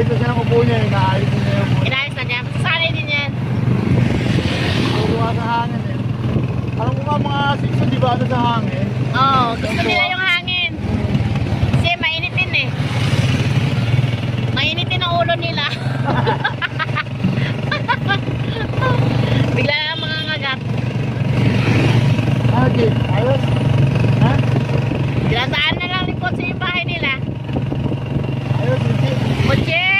Inaayos na siya ng upo niya, inaayos niya yung upo. Inaayos na niya, masasanay din yan. Kukuha sa hangin eh. Alam ko nga mga 6 di ba ito sa hangin? Oo, oh, gusto nila yung hangin. Kasi mainit din eh. Mainit din ang ulo nila. Bigla na mga ngagat. Ah, okay, ayos. Ha? Grataan Okay.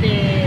de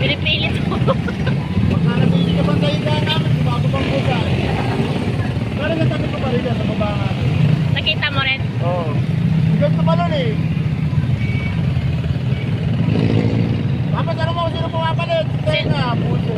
Pinipilit ko. Magkakabili ka bang kayo dyan namin? Bago bang buka? Pero nagtabi ko pa rin sa baba namin. Nakita mo rin? Oo. Oh. Ganto pa nun eh. Dapat ano mo, sino pumapalit? Tayo na, puso.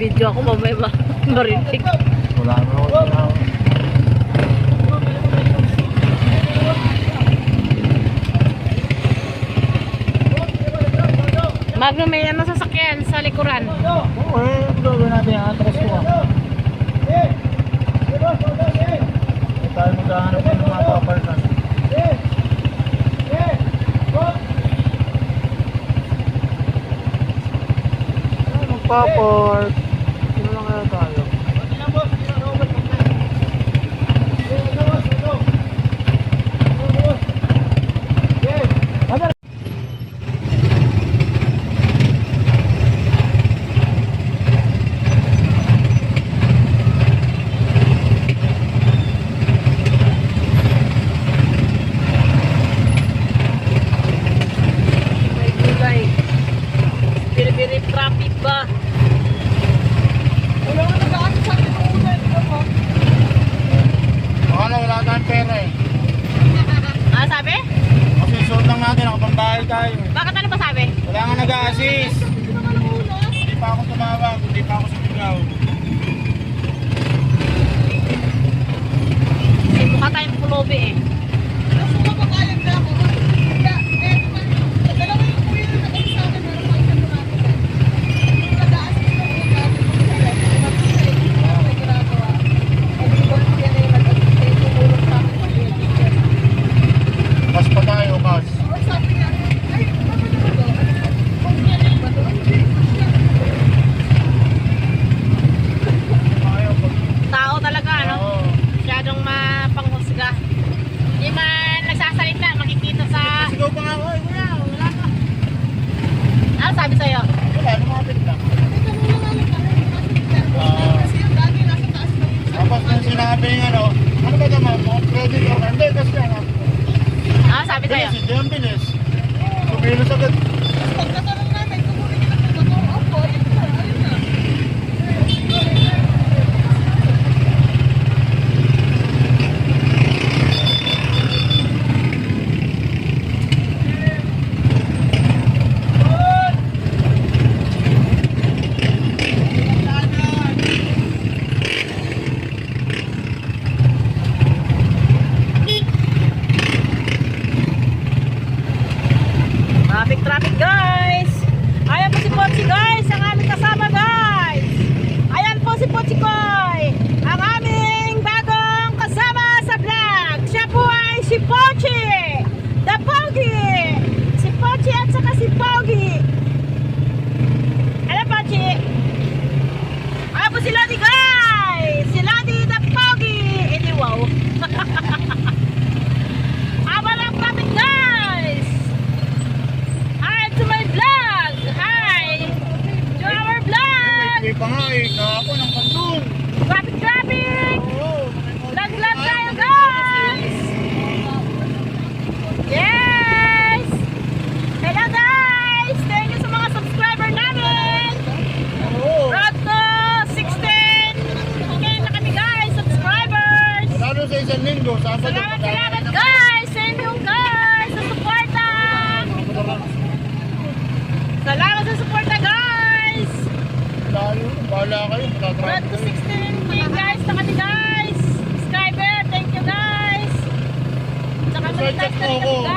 Video ako mamaya ma marinig. Wala na ako. Magno may ano sasakyan sa likuran. Oo, eh, gagawin natin ang atras ko. Ah. Hindi tayo maghahanap ng mga paparkan. Papark. 그리고